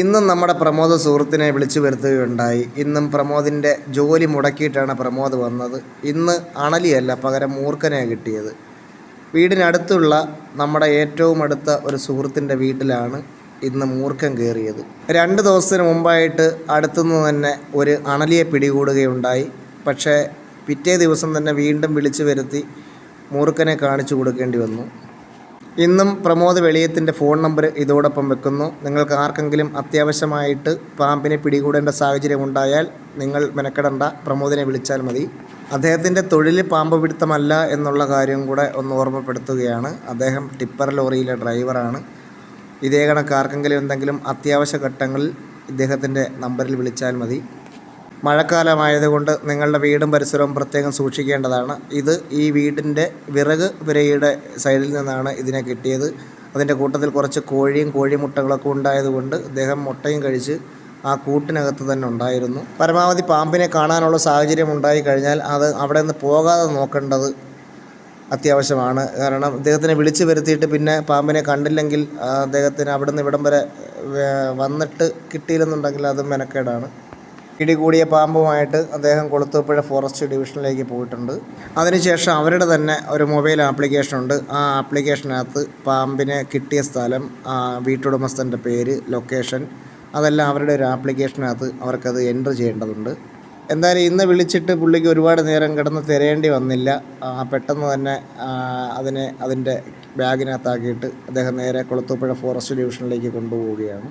ഇന്നും നമ്മുടെ പ്രമോദ് സുഹൃത്തിനെ വിളിച്ചു വരുത്തുകയുണ്ടായി. ഇന്നും പ്രമോദിന്റെ ജോലി മുടക്കിയിട്ടാണ് പ്രമോദ് വന്നത്. ഇന്ന് അണലിയല്ല പകരം മൂർഖനെയാണ് കിട്ടിയത്. വീടിനടുത്തുള്ള നമ്മുടെ ഏറ്റവും അടുത്ത ഒരു സുഹൃത്തിന്റെ വീട്ടിലാണ് ഇന്ന് മൂർഖം കയറിയത്. രണ്ട് ദിവസത്തിന് മുമ്പായിട്ട് അടുത്തുനിന്ന് തന്നെ ഒരു അണലിയെ പിടികൂടുകയുണ്ടായി. പക്ഷേ പിറ്റേ ദിവസം തന്നെ വീണ്ടും വിളിച്ചു വരുത്തി മൂർഖനെ കാണിച്ചു കൊടുക്കേണ്ടി വന്നു. ഇന്നും പ്രമോദ് വെളിയത്തിന്റെ ഫോൺ നമ്പർ ഇതോടൊപ്പം വെക്കുന്നു. നിങ്ങൾക്ക് ആർക്കെങ്കിലും അത്യാവശ്യമായിട്ട് പാമ്പിനെ പിടികൂടേണ്ട സാഹചര്യം ഉണ്ടായാൽ നിങ്ങൾ മെനക്കെടണ്ട. പ്രമോദിനെ വിളിച്ചാൽ മതി. അദ്ദേഹത്തിന്റെ തൊഴിൽ പാമ്പ് പിടുത്തമല്ല എന്നുള്ള കാര്യം കൂടെ ഒന്ന് ഓർമ്മപ്പെടുത്തുകയാണ്. അദ്ദേഹം ടിപ്പർ ലോറിയിലെ ഡ്രൈവറാണ്. ഇതേ കണക്ക് ആർക്കെങ്കിലും എന്തെങ്കിലും അത്യാവശ്യ ഘട്ടങ്ങളിൽ ഇദ്ദേഹത്തിന്റെ നമ്പറിൽ വിളിച്ചാൽ മതി. മഴക്കാലമായതുകൊണ്ട് നിങ്ങളുടെ വീടും പരിസരവും പ്രത്യേകം സൂക്ഷിക്കേണ്ടതാണ്. ഇത് ഈ വീടിന്റെ വിറക് പുരയുടെ സൈഡിൽ നിന്നാണ് ഇതിനെ കിട്ടിയത്. അതിന്റെ കൂട്ടത്തിൽ കുറച്ച് കോഴിയും കോഴിമുട്ടകളൊക്കെ ഉണ്ടായതുകൊണ്ട് ഇദ്ദേഹം മുട്ടയും കഴിച്ച് ആ കൂട്ടിനകത്ത് തന്നെ ഉണ്ടായിരുന്നു. പരമാവധി പാമ്പിനെ കാണാനുള്ള സാഹചര്യം ഉണ്ടായി കഴിഞ്ഞാൽ അത് അവിടെ നിന്ന് പോകാതെ നോക്കേണ്ടത് അത്യാവശ്യമാണ്. കാരണം ഇദ്ദേഹത്തിനെ വിളിച്ചു വരുത്തിയിട്ട് പിന്നെ പാമ്പിനെ കണ്ടില്ലെങ്കിൽ അദ്ദേഹത്തിന് അവിടെ നിന്ന് ഇവിടം വരെ വന്നിട്ട് കിട്ടിയില്ലെന്നുണ്ടെങ്കിൽ അത് മെനക്കേടാണ്. പിടികൂടിയ പാമ്പുമായിട്ട് അദ്ദേഹം കൊളുത്തുപ്പുഴ ഫോറസ്റ്റ് ഡിവിഷനിലേക്ക് പോയിട്ടുണ്ട്. അതിനുശേഷം അവരുടെ തന്നെ ഒരു മൊബൈൽ ആപ്ലിക്കേഷൻ ഉണ്ട്. ആ ആപ്ലിക്കേഷനകത്ത് പാമ്പിനെ കിട്ടിയ സ്ഥലം വീട്ടുടമസ്ഥന്റെ പേര് ലൊക്കേഷൻ അതെല്ലാം അവരുടെ ഒരു ആപ്ലിക്കേഷനകത്ത് അവർക്കത് എന്റർ ചെയ്യേണ്ടതുണ്ട്. എന്തായാലും ഇന്ന് വിളിച്ചിട്ട് പുള്ളിക്ക് ഒരുപാട് നേരം കിടന്ന് തിരയേണ്ടി വന്നില്ല. പെട്ടെന്ന് തന്നെ അതിനെ അതിന്റെ ബാഗിനകത്താക്കിയിട്ട് അദ്ദേഹം നേരെ കൊളുത്തുപ്പുഴ ഫോറസ്റ്റ് ഡിവിഷനിലേക്ക് കൊണ്ടുപോവുകയാണ്.